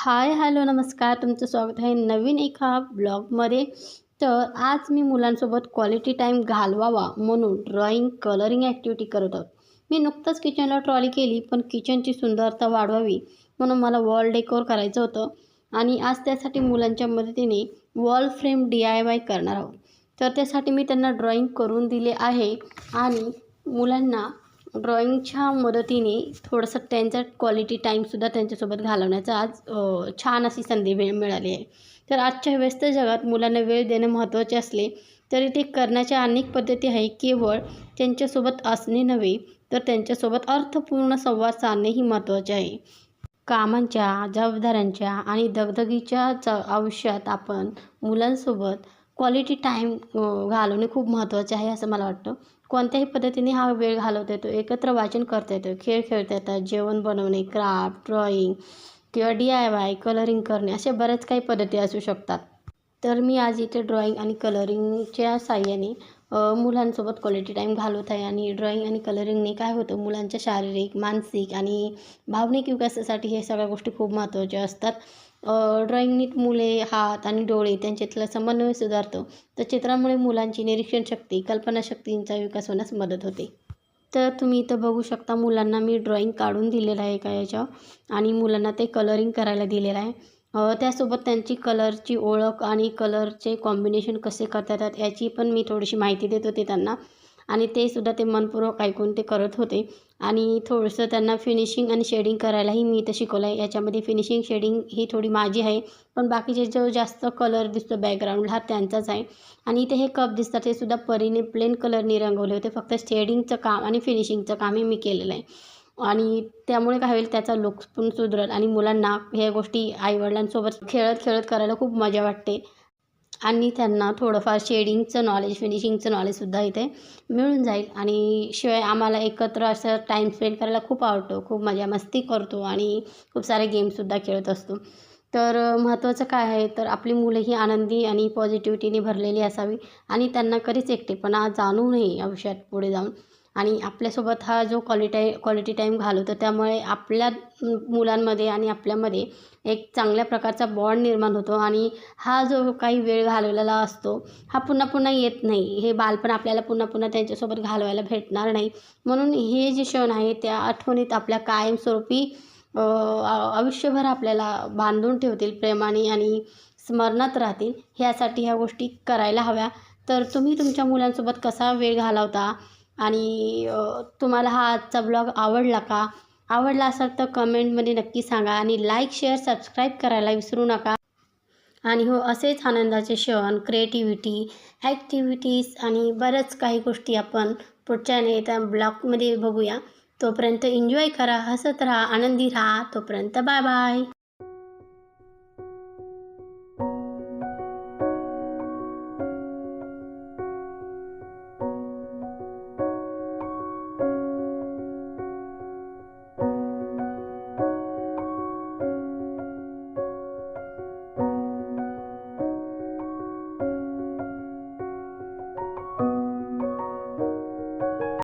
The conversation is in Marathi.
हाय हॅलो नमस्कार. तुमचं स्वागत आहे नवीन एका ब्लॉगमध्ये. तर आज मी मुलांसोबत क्वालिटी टाईम घालवावा म्हणून ड्रॉइंग कलरिंग ॲक्टिव्हिटी करत आहोत. मी नुकतंच किचनला ट्रॉली केली पण किचनची सुंदरता वाढवावी म्हणून मला वॉल डेकोर करायचं होतं आणि आज त्यासाठी मुलांच्या मदतीने wall frame D I Y करणार आहोत. तर त्यासाठी मी त्यांना ड्रॉइंग करून दिले आहे आणि मुलांना ड्रॉइंगच्या मदतीने थोडंसं त्यांचा क्वालिटी टाईमसुद्धा त्यांच्यासोबत घालवण्याचा आज छान अशी संधी मिळ मिळाली आहे. तर आजच्या व्यस्त जगात मुलांना वेळ देणे महत्त्वाचे असले तरी ते करण्याच्या अनेक पद्धती आहे केवळ त्यांच्यासोबत असणे नव्हे तर त्यांच्यासोबत अर्थपूर्ण संवाद साधणेही महत्त्वाचे आहे. कामांच्या जबाबदाऱ्यांच्या आणि दगदगीच्या च आयुष्यात आपण मुलांसोबत क्वालिटी टाईम घालवणे खूप महत्त्वाचे आहे असं मला वाटतं. कोणत्याही पद्धतीने हा वेळ घालवता येतो एकत्र वाचन करता येतं खेळ खेळता येतात जेवण बनवणे क्राफ्ट ड्रॉईंग किंवा डी आय वाय कलरिंग करणे अशा बऱ्याच काही पद्धती असू शकतात. तर मी आज इथे ड्रॉईंग आणि कलरिंगच्या साह्याने मुलांसोबत क्वालिटी टाईम घालवत आहे आणि ड्रॉईंग आणि कलरिंगने काय होतं मुलांच्या शारीरिक मानसिक आणि भावनिक विकासासाठी हे सगळ्या गोष्टी खूप महत्त्वाच्या असतात. ड्रॉइंगनी मुले हात आणि डोळे त्यांच्यातला समन्वय सुधारतो. तर चित्रामुळे मुलांची निरीक्षण शक्ती कल्पनाशक्तींचा विकास होण्यास मदत होते. तर तुम्ही इथं बघू शकता मुलांना मी ड्रॉईंग काढून दिलेलं आहे का याच्यावर आणि मुलांना ते कलरिंग करायला दिलेलं आहे. त्यासोबत त्यांची कलरची ओळख आणि कलरचे कॉम्बिनेशन कसे करता येतात याची पण मी थोडीशी माहिती देत होते त्यांना. आणि ते सुद्धा ते मनपूर्वक ऐकून ते करत होते. आणि थोडंसं त्यांना फिनिशिंग आणि शेडिंग करायलाही मी इथं शिकवलं आहे याच्यामध्ये फिनिशिंग शेडिंग ही थोडी माझी आहे. पण बाकीचे जो जास्त कलर दिसतो बॅकग्राऊंड हा त्यांचाच आहे. आणि इथे हे कप दिसतात हे सुद्धा परीने प्लेन कलरनी रंगवले होते. फक्त शेडिंगचं काम आणि फिनिशिंगचं कामही मी केलेलं आहे. आणि त्यामुळे काय होईल त्याचा लुक्स पण सुधरेल आणि मुलांना ह्या गोष्टी आईवडिलांसोबत खेळत खेळत करायला खूप मजा वाटते. आणि त्यांना थोडंफार शेडिंगचं नॉलेज फिनिशिंगचं नॉलेजसुद्धा इथे मिळून जाईल. आणि शिवाय आम्हाला एकत्र असं टाईम स्पेंड करायला खूप आवडतो खूप मजा मस्ती करतो आणि खूप सारे गेमसुद्धा खेळत असतो. तर महत्त्वाचं काय आहे तर आपली मुलं ही आनंदी आणि पॉझिटिव्हिटीने भरलेली असावी आणि त्यांना कधीच एकटेपणा जाणू नये आयुष्यात पुढे जाऊन. आणि आपल्यासोबत हा जो क्वालिटी क्वालिटी टाईम घालवतो त्यामुळे आपल्या मुलांमध्ये आणि आपल्यामध्ये एक चांगल्या प्रकारचा बॉन्ड निर्माण होतो आणि हा जो काही वेळ घालवलेला असतो हा पुन्हा पुन्हा येत नाही. हे बालपण आपल्याला पुन्हा पुन्हा त्यांच्यासोबत घालवायला भेटणार नाही. म्हणून हे जे क्षण आहे त्या आठवणीत आपल्या कायमस्वरूपी आयुष्यभर आपल्याला बांधून ठेवतील प्रेमाने आणि स्मरणात राहतील. ह्यासाठी ह्या गोष्टी करायला हव्या. तर तुम्ही तुमच्या मुलांसोबत कसा वेळ घालवता? आणि तुम्हाला हा आजचा ब्लॉग आवडला का? आवडला असेल तर कमेंटमध्ये नक्की सांगा आणि लाईक शेअर सबस्क्राईब करायला विसरू नका. आणि हो असेच आनंदाचे क्षण क्रिएटिव्हिटी ॲक्टिव्हिटीज आणि बऱ्याच काही गोष्टी आपण पुढच्या नेत्या ब्लॉगमध्ये बघूया. तोपर्यंत एन्जॉय करा हसत राहा आनंदी राहा. तोपर्यंत बाय बाय